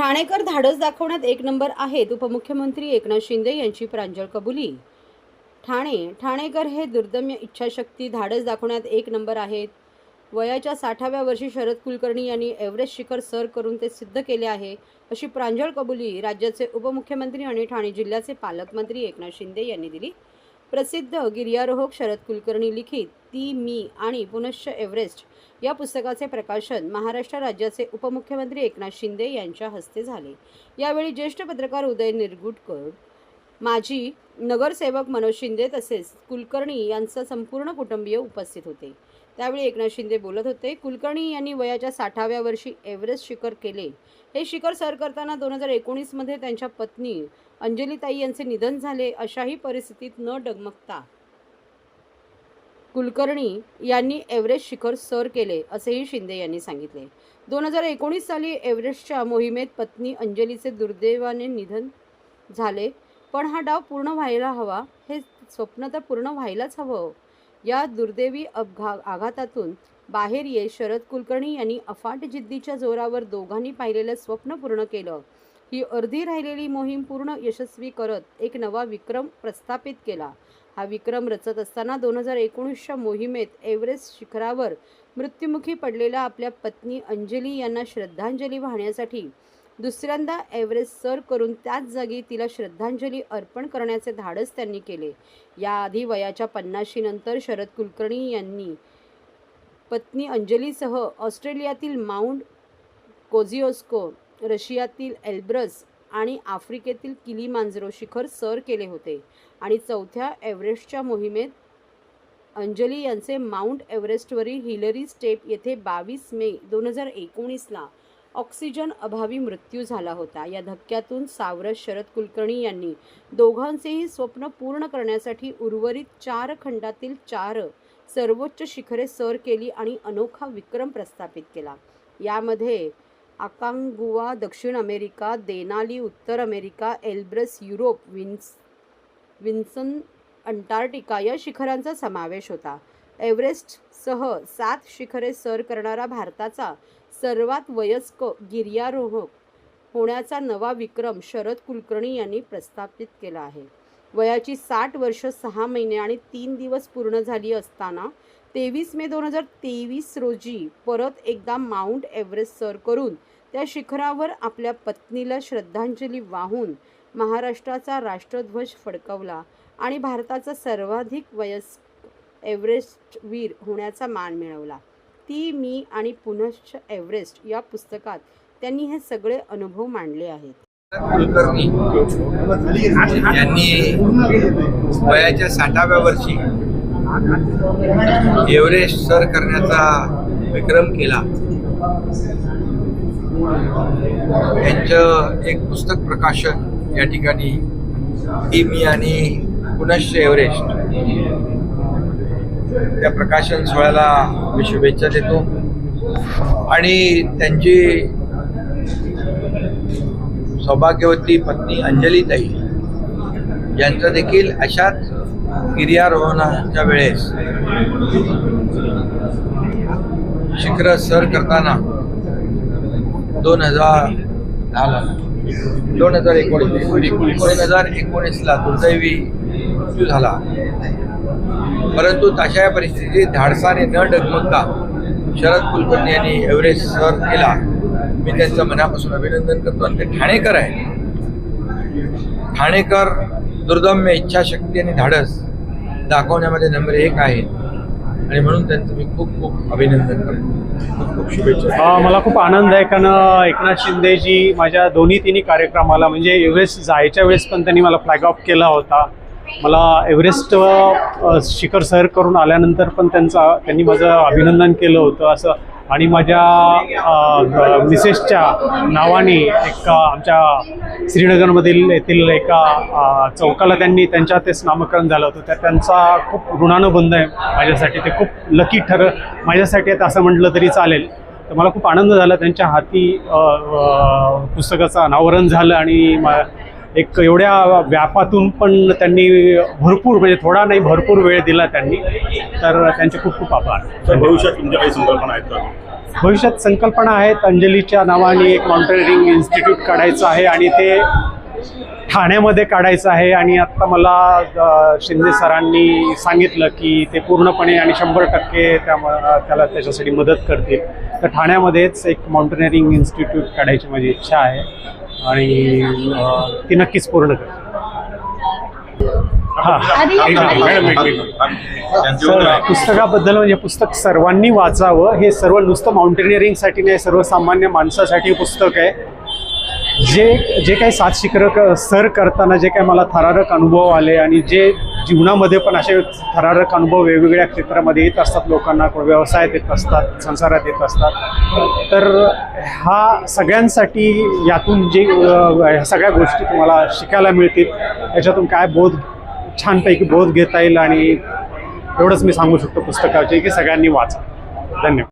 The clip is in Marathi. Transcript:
ठाणेकर धाडस दाखवण्यात एक नंबर आहेत उपमुख्यमंत्री एकनाथ शिंदे यांची प्रांजळ कबुली. ठाणे ठाणेकर हे दुर्दम्य इच्छाशक्ती धाडस दाखवण्यात एक नंबर आहेत. वयाच्या साठाव्या वर्षी शरद कुलकर्णी यांनी एव्हरेस्ट शिखर सर करून ते सिद्ध केले आहे अशी प्रांजळ कबुली राज्याचे उपमुख्यमंत्री आणि ठाणे जिल्ह्याचे पालकमंत्री एकनाथ शिंदे यांनी दिली. प्रसिद्ध गिर्यारोहक शरद कुलकर्णी लिखित ती मी आणि पुनश्च एव्हरेस्ट या पुस्तकाचे प्रकाशन महाराष्ट्र राज्याचे उपमुख्यमंत्री एकनाथ शिंदे यांच्या हस्ते झाले. यावेळी ज्येष्ठ पत्रकार उदय निरगुटकर माजी नगरसेवक मनोज शिंदे तसेच कुलकर्णी यांचं संपूर्ण कुटुंबीय उपस्थित होते. त्यावेळी एकनाथ शिंदे बोलत होते कुलकर्णी यांनी वयाच्या साठाव्या वर्षी एव्हरेस्ट शिखर केले. हे शिखर सर करताना दोन हजार एकोणीसमध्ये त्यांच्या पत्नी अंजलीताई यांचे निधन झाले अशाही परिस्थितीत न डगमगता कुलकर्णी यांनी एव्हरेस्ट शिखर सर केले असेही शिंदे यांनी सांगितले. दोन हजार एकोणीस साली एव्हरेस्टच्या मोहिमेत पत्नी अंजलीचे दुर्दैवाने निधन झाले पण हा डाव पूर्ण व्हायला हवा हे स्वप्न तर पूर्ण व्हायलाच हवं. या दुर्दैवी अपघा आघातातून बाहेर ये शरद कुलकर्णी यांनी अफाट जिद्दीच्या जोरावर दोघांनी पाहिलेलं स्वप्न पूर्ण केलं. ही अर्धी राहिलेली मोहीम पूर्ण यशस्वी करत एक नवा विक्रम प्रस्थापित केला. हा विक्रम रचत असताना दोन हजार एकोणीसच्या मोहिमेत एव्हरेस्ट शिखरावर मृत्युमुखी पडलेल्या आपल्या पत्नी अंजली यांना श्रद्धांजली वाहण्यासाठी दुसऱ्यांदा एव्हरेस्ट सर करून त्याच जागी तिला श्रद्धांजली अर्पण करण्याचे धाडस त्यांनी केले. याआधी वयाच्या पन्नाशीनंतर शरद कुलकर्णी यांनी पत्नी अंजलीसह ऑस्ट्रेलियातील माउंट कोझिओस्को रशियातील एल्ब्रस आणि आफ्रिकेतील किलीमांजरो शिखर सर केले होते. आणि चौथ्या एव्हरेस्टच्या मोहिमेत अंजली यांचे माउंट एव्हरेस्टवरील हिलरी स्टेप येथे बावीस मे दोन हजार एकोणीसला ऑक्सिजन अभावी मृत्यू झाला होता. या धक्क्यातून सावरस शरद कुलकर्णी यांनी दोघांचेही स्वप्न पूर्ण करण्यासाठी उर्वरित चार खंडातील चार सर्वोच्च शिखरे सर केली आणि अनोखा विक्रम प्रस्थापित केला. यामध्ये आकांगुआ दक्षिण अमेरिका देनाली उत्तर America Elbrus Europe Vins Vinson Antarctica या शिखरांचा समावेश होता. एव्हरेस्टसह सात शिखरे सर करणारा भारताचा सर्वात वयस्क गिर्यारोहक होण्याचा नवा विक्रम शरद कुलकर्णी यांनी प्रस्थापित केला आहे. वयाची साठ वर्ष सहा महिने आणि तीन दिवस पूर्ण झाली असताना तेवीस मे दोन हजार तेवीस रोजी परत एकदा माउंट एव्हरेस्ट सर करून त्या शिखरावर आपल्या पत्नीला श्रद्धांजली वाहून महाराष्ट्राचा राष्ट्रध्वज फडकवला आणि भारताचा सर्वाधिक वयस्क एव्हरेस्ट वीर होण्याचा मान मिळवला. ती मी आणि पुनश्च एव्हरेस्ट या पुस्तकात त्यांनी हे सगळे अनुभव मांडले आहेत. कुलकर्णी यांनी वयाच्या साठाव्या वर्षी एव्हरेस्ट सर करण्याचा विक्रम केला. यांचं एक पुस्तक प्रकाशन या ठिकाणी ही मी आणि पुनश्च एव्हरेस्ट त्या प्रकाशन सोहळ्याला मी शुभेच्छा देतो. आणि त्यांची सौभाग्यवती पत्नी अंजलीताई यांचं देखील अशाच गिर्यारोहणाच्या वेळेस शिखर सर करताना दोन हजार दहाला दोन हजार एकोणीस दोन हजार एकोणीसला दुर्दैवी मृत्यू झाला. परंतु तशा या परिस्थितीत धाडसाने न डगमगता शरद कुलकर्णी यांनी एव्हरेस्ट सर केला. मी त्यांचं मनापासून अभिनंदन करतो. आणि ते ठाणेकर आहे ठाणेकर दुर्दम्य इच्छाशक्ती आणि धाडस दाखवण्यामध्ये नंबर एक आहे आणि म्हणून त्यांचं मी खूप खूप अभिनंदन करतो. खूप खूप शुभेच्छा. मला खूप आनंद आहे कारण एकनाथ शिंदेजी माझ्या दोन्ही तिन्ही कार्यक्रमाला म्हणजे एव्हरेस्ट जायच्या वेळेस पण त्यांनी मला फ्लॅग ऑफ केला होता. मला एव्हरेस्ट शिखर सर करून आल्यानंतर पण त्यांचा त्यांनी माझं अभिनंदन केलं होतं असं. आणि माझ्या ग- मिसेसच्या नावाने एक आमच्या श्रीनगरमधील येथील एका चौकाला त्यांनी त्यांच्या तेच नामकरण झालं होतं. त्या त्यांचा खूप ऋणानुबंध आहे माझ्यासाठी. ते खूप लकी ठर माझ्यासाठी आहेत असं म्हटलं तरी चालेल. तर मला खूप आनंद झाला. त्यांच्या हाती पुस्तकाचं अनावरण झालं आणि मा- एक एवढ्या व्यापातून पण त्यांनी भरपूर म्हणजे थोडा नाही भरपूर वेळ दिला त्यांनी. तर त्यांचे खूप खूप आभार. भविष्यात तुमच्या काही संकल्पना आहेत भविष्यात संकल्पना आहेत. अंजलीच्या नावाने एक माउंटेनिअरिंग इन्स्टिट्यूट काढायचं आहे आणि ते ठाण्यामध्ये काढायचं आहे. आणि आत्ता मला शिंदे सरांनी सांगितलं की ते पूर्णपणे आणि शंभर टक्के त्या त्याला त्याच्यासाठी मदत करतील. तर ठाण्यामध्येच एक माउंटेनिअरिंग इन्स्टिट्यूट काढायची माझी इच्छा आहे. आणि ती नक्कीच पूर्ण करते हां. पुस्तकाबद्दल म्हणजे पुस्तक सर्वांनी वाचावं. हे सर्व नुसतं माउंटेनिअरिंगसाठी नाही सर्वसामान्य माणसासाठी पुस्तक आहे. जे जे काही सात शिखर सर करताना जे काही मला थरारक अनुभव आले आणि जे जीवनामध्ये पण असे थरारक अनुभव वेगवेगळ्या क्षेत्रामध्ये येत असतात. लोकांना व्यवसायात येत असतात संसारात येत असतात. तर हा सगळ्यांसाठी यातून जे ह्या सगळ्या गोष्टी तुम्हाला शिकायला मिळतील. याच्यातून काय बोध छानपैकी बोध घेता येईल आणि एवढंच मी सांगू शकतो पुस्तकाचे की सगळ्यांनी वाचा. धन्यवाद.